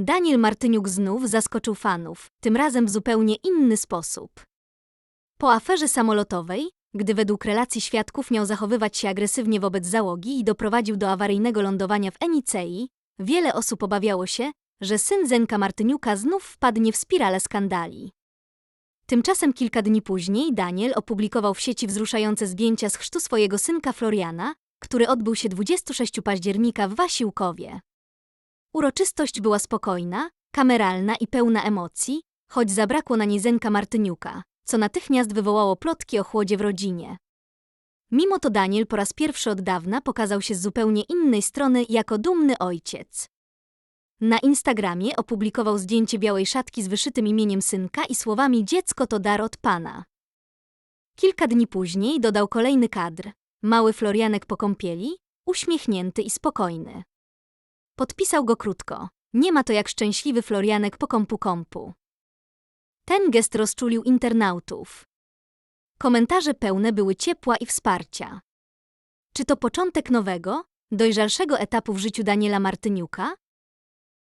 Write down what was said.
Daniel Martyniuk znów zaskoczył fanów, tym razem w zupełnie inny sposób. Po aferze samolotowej, gdy według relacji świadków miał zachowywać się agresywnie wobec załogi i doprowadził do awaryjnego lądowania w Enicei, wiele osób obawiało się, że syn Zenka Martyniuka znów wpadnie w spiralę skandali. Tymczasem kilka dni później Daniel opublikował w sieci wzruszające zdjęcia z chrztu swojego synka Floriana, który odbył się 26 października w Wasiłkowie. Uroczystość była spokojna, kameralna i pełna emocji, choć zabrakło na niej Zenka Martyniuka, co natychmiast wywołało plotki o chłodzie w rodzinie. Mimo to Daniel po raz pierwszy od dawna pokazał się z zupełnie innej strony jako dumny ojciec. Na Instagramie opublikował zdjęcie białej szatki z wyszytym imieniem synka i słowami dziecko to dar od pana. Kilka dni później dodał kolejny kadr. Mały Florianek po kąpieli, uśmiechnięty i spokojny. Podpisał go krótko. Nie ma to jak szczęśliwy Florianek po kąpu kąpu. Ten gest rozczulił internautów. Komentarze pełne były ciepła i wsparcia. Czy to początek nowego, dojrzalszego etapu w życiu Daniela Martyniuka?